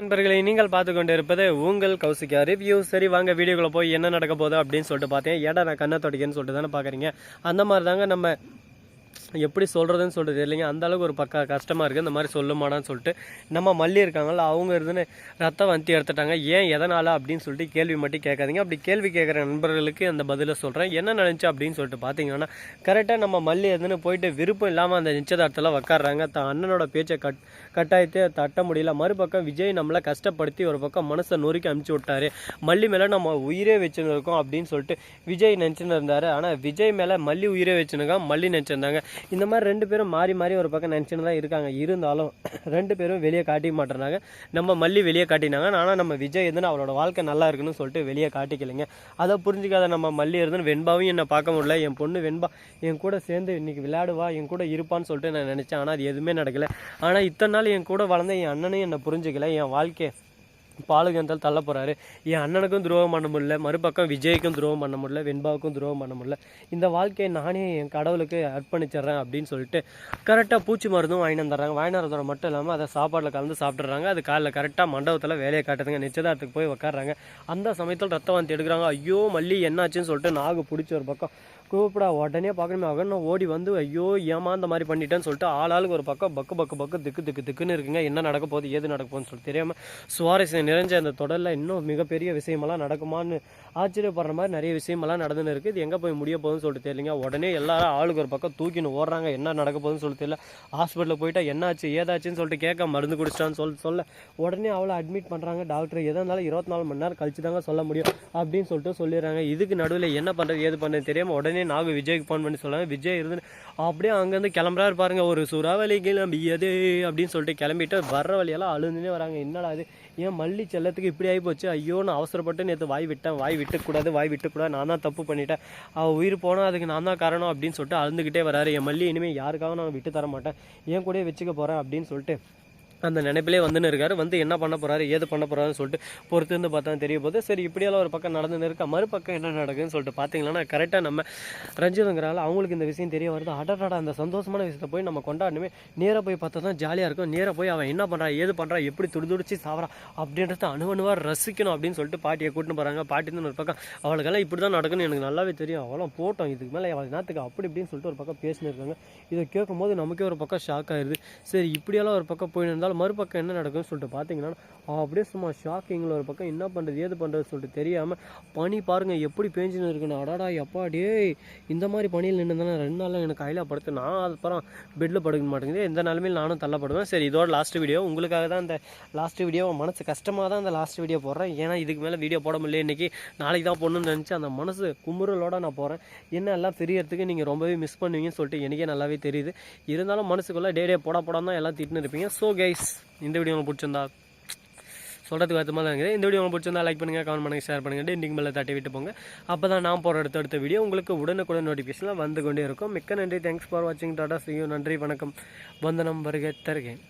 நண்பர்களை நீங்கள் பார்த்து கொண்டு இருப்பது உங்கள் கௌசிகா ரிவ்யூ சரி வாங்க வீடியோக்குள்ளே போய் என்ன நடக்க போகுது அப்படின்னு சொல்லிட்டு பார்த்தேன். ஏடா நான் கண்ணை தொடக்கேன்னு சொல்லிட்டு தானே பார்க்குறீங்க. அந்த மாதிரி தாங்க நம்ம எப்படி சொல்கிறதுன்னு சொல்லிட்டு தெரியலைங்க. அந்தளவுக்கு ஒரு பக்கா கஷ்டமாக இருக்குது இந்த மாதிரி சொல்லுமாடான்னு சொல்லிட்டு நம்ம மல்லி இருக்காங்கல்ல அவங்க இருந்துன்னு ரத்தம் வந்தி எடுத்துட்டாங்க. ஏன் எதனால் அப்படின்னு சொல்லிட்டு கேள்வி மட்டும் கேட்காதீங்க. அப்படி கேள்வி கேட்குற நண்பர்களுக்கு அந்த பதிலை சொல்கிறேன் என்ன நினச்சி அப்படின்னு சொல்லிட்டு பார்த்தீங்கன்னா கரெக்டாக நம்ம மல்லி இருந்துன்னு போயிட்டு விருப்பம் இல்லாமல் அந்த நிச்சயதார்த்தத்தில் உக்காடுறாங்க தன் அண்ணனோட பேச்சை கட் கட்டாயத்தை தட்ட முடியல. மறுபக்கம் விஜய் நம்மளை கஷ்டப்படுத்தி ஒரு பக்கம் மனசை நொறுக்கி அமுச்சு விட்டாரு. மல்லி மேலே நம்ம உயிரே வச்சுன்னு இருக்கோம் அப்படின்னு சொல்லிட்டு விஜய் நினச்சின்னு இருந்தார். ஆனால் விஜய் மேலே மல்லி உயிரே வச்சுருக்காங்க மல்லி நினச்சிருந்தாங்க. இந்த மாதிரி ரெண்டு பேரும் மாறி மாறி ஒரு பக்கம் நினச்சின்னு தான் இருக்காங்க. இருந்தாலும் ரெண்டு பேரும் வெளியே காட்டிக்க மாட்டேறாங்க நம்ம மல்லி வெளியே காட்டினாங்க. ஆனால் நம்ம விஜய் இருந்துன்னு அவளோட வாழ்க்கை நல்லா இருக்குன்னு சொல்லிட்டு வெளியே காட்டிக்கலைங்க. அதை புரிஞ்சுக்காத நம்ம மல்லி இருந்துன்னு வெண்பாவும் என்னை பார்க்க முடியல. என் பொண்ணு வெண்பா என் கூட சேர்ந்து இன்னைக்கு விளையாடுவா என் கூட இருப்பான்னு சொல்லிட்டு நான் நினச்சேன். ஆனால் அது எதுவுமே நடக்கல. ஆனால் இத்தனை நாள் என் கூட வளர்ந்த என் அண்ணனையும் என்னை புரிஞ்சுக்கல. என் வாழ்க்கையை பாலுக்கு இருந்தாலும் தள்ள போகிறாரு என் அண்ணனுக்கும் துரோகம் பண்ண முடியல. மறுபக்கம் விஜய்க்கும் துரோகம் பண்ண முடியல. வெண்பாவுக்கும் துரோகம் பண்ண முடியல. இந்த வாழ்க்கையை நானே என் கடவுளுக்கு அர்ப்பணிச்சிடுறேன் அப்படின்னு சொல்லிட்டு கரெக்டாக பூச்சி மருந்தும் வாங்கி வந்துடுறாங்க. வாங்கி வரதோட மட்டும் இல்லாமல் அதை சாப்பாட்டில் கலந்து சாப்பிட்றாங்க அது காலைல கரெக்டாக மண்டபத்தில் வேலையை காட்டுதுங்க. நிச்சயதார்த்துக்கு போய் உட்காடுறாங்க அந்த சமயத்தில் ரத்த வாந்தி எடுக்கிறாங்க. ஐயோ மல்லி என்னாச்சுன்னு சொல்லிட்டு நாகு பிடிச்ச ஒரு பக்கம் கூப்பிடா உடனே பார்க்கணுமே அகன் நான் ஓடி வந்து ஐயோ ஏமா இந்த மாதிரி பண்ணிட்டேன்னு சொல்லிட்டு ஆள் ஆளுக்கு ஒரு பக்கம் பக்கு பக்கு பக்கு திக்கு திக்கு திக்குன்னு இருக்குங்க. என்ன நடக்க போகுது ஏது நடக்க போகுதுன்னு சொல்லிட்டு தெரியாமல் சுவாரஸ்யம் நிறைஞ்ச அந்த தொடரில் இன்னும் மிகப்பெரிய விஷயமெல்லாம் நடக்குமான்னு ஆச்சரியப்படுற மாதிரி நிறைய விஷயமெல்லாம் நடந்துன்னு இருக்குது இது எங்கே போய் முடிய போகுதுன்னு சொல்லிட்டு தெரியலங்க. உடனே எல்லாரும் ஆளுக்கு ஒரு பக்கம் தூக்கின்னு ஓடுறாங்க. என்ன நடக்க போகுதுன்னு சொல்லிட்டு தெரியல. ஹாஸ்பிட்டலில் போயிட்டா என்னாச்சு ஏதாச்சுன்னு சொல்லிட்டு கேட்க மருந்து குடிச்சிட்டான்னு சொல்லி சொல்ல. உடனே அவளை அட்மிட் பண்ணுறாங்க டாக்டர் எதாக இருந்தாலும் இருபத்தி நாலு மணி நேரம் கழிச்சு தாங்க சொல்ல முடியும் அப்படின்னு சொல்லிட்டு சொல்லிடுறாங்க. இதுக்கு நடுவில் என்ன பண்ணுறது ஏது பண்ணுறது தெரியாமல் உடனே நாகு விஜய்க்கு ஃபோன் பண்ணி சொல்லாங்க விஜய் இருந்து அப்படியே அங்கேருந்து கிளம்புறாரு பாருங்க ஒரு சுறாவளி கிளம்பியது அப்படின்னு சொல்லிட்டு கிளம்பிட்டு வர்ற வழியெல்லாம் அழுந்துனே வராங்க. என்னடா அது ஏன் மல்லி செல்லத்துக்கு இப்படி ஆகி போச்சு? ஐயோ நான் அவசரப்பட்டு நேற்று வாய் விட்டேன் வாய் விட்டக்கூடாது வாய் விட்டக்கூடாது. நான் தான் தப்பு பண்ணிட்டேன். அவள் உயிர் போனால் அதுக்கு நான் தான் காரணம் அப்படின்னு சொல்லிட்டு அழுந்துக்கிட்டே வராரு. என் மல்லி இனிமேல் யாருக்காக நான் விட்டு தர மாட்டேன். ஏன் கூடயே வச்சுக்க போகிறேன் அப்படின்னு சொல்லிட்டு அந்த நினைப்பிலே வந்துன்னு இருக்காரு. வந்து என்ன பண்ண போறாரு ஏது பண்ண போறாருன்னு சொல்லிட்டு பொறுத்து இருந்து பார்த்தா தெரிய போது சரி இப்படியெல்லாம் ஒரு பக்கம் நடந்துன்னு இருக்கா? மறுபக்கம் என்ன நடக்குதுன்னு சொல்லிட்டு பார்த்தீங்கன்னா கரெக்டாக நம்ம ரஞ்சிதங்கிறால அவங்களுக்கு இந்த விஷயம் தெரிய வருது. அடடா அந்த சந்தோஷமான விஷயத்தை போய் நம்ம கொண்டாடணுமே. நேராக போய் பார்த்தா தான் ஜாலியாக இருக்கும். நேராக போய் அவன் என்ன பண்ணுறா ஏது பண்ணுறா எப்படி துடிதுடிச்சு சாவறா அப்படின்றத அணுவணுவாக ரசிக்கணும் அப்படின்னு சொல்லிட்டு பாட்டியை கூட்டின்னு போகிறாங்க பாட்டின்னு ஒரு பக்கம் அவளுக்கெல்லாம் இப்படி தான் நடக்குன்னு எனக்கு நல்லாவே தெரியும். அவளும் போட்டோம். இதுக்கு மேலே அவள் நேரத்துக்கு அப்படி இப்படின்னு சொல்லிட்டு ஒரு பக்கம் பேசினிருக்காங்க இருக்காங்க. இதை கேட்கும்போது நமக்கே ஒரு பக்கம் ஷாக் ஆயிடுது சரி இப்படியெல்லாம் ஒரு பக்கம் போய் அதனால் மறுபக்கம் என்ன நடக்கும்னு சொல்லிட்டு பார்த்தீங்கன்னா அப்படியே சும்மா ஷாக்கிங்கில் ஒரு பக்கம் என்ன பண்ணுறது ஏது பண்ணுறது சொல்லிட்டு தெரியாமல் பனி பாருங்கள் எப்படி பேஞ்சுன்னு இருக்குன்னு. அடாடா எப்பா இந்த மாதிரி பனியில் நின்றுதானே ரெண்டு நாளில் எனக்கு கையில் படுத்து நான் அப்புறம் பெட்டில் படுக்க மாட்டேங்குது. எந்த நிலமையில் நானும் தள்ளப்படுவேன். சரி இதோட லாஸ்ட் வீடியோ உங்களுக்காக தான் இந்த லாஸ்ட் வீடியோ மனசு கஷ்டமாக தான் அந்த லாஸ்ட் வீடியோ போடுறேன். ஏன்னா இதுக்கு மேலே வீடியோ போட முடியல. இன்றைக்கி நாளைக்கு தான் போடணும்னு நினச்சி அந்த மனசு குமுறலோட நான் போகிறேன் என்ன எல்லாம் தெரியறதுக்கு நீங்கள் ரொம்பவே மிஸ் பண்ணுவீங்கன்னு சொல்லிட்டு எனக்கே நல்லாவே தெரியுது. இருந்தாலும் மனசுக்குள்ளே டே டே போட போடாமல் தான் எல்லாம் திட்டுன்னு இருப்பீங்க. ஸோ கைஸ் இந்த வீடியோ உங்களுக்கு பிடிச்சிருந்தா சொல்கிறதுக்கு வருத்தமாக தான் இருக்குது. இந்த வீடியோ உங்களுக்கு பிடிச்சிருந்தா லைக் பண்ணுங்கள் கமெண்ட் பண்ணுங்கள் ஷேர் பண்ணுங்கள் டெண்டிங் மேலே தட்டி விட்டு போங்க. அப்போ தான் நான் போகிற அடுத்த அடுத்த வீடியோ உங்களுக்கு உடனுக்குடன் நோட்டிஃபிகேஷனில் வந்து கொண்டே இருக்கும். மிக்க நன்றி. தேங்க்ஸ் ஃபார் வாட்சிங் டாடா சியூ நன்றி வணக்கம். வந்தனம் வருகை தருகேன்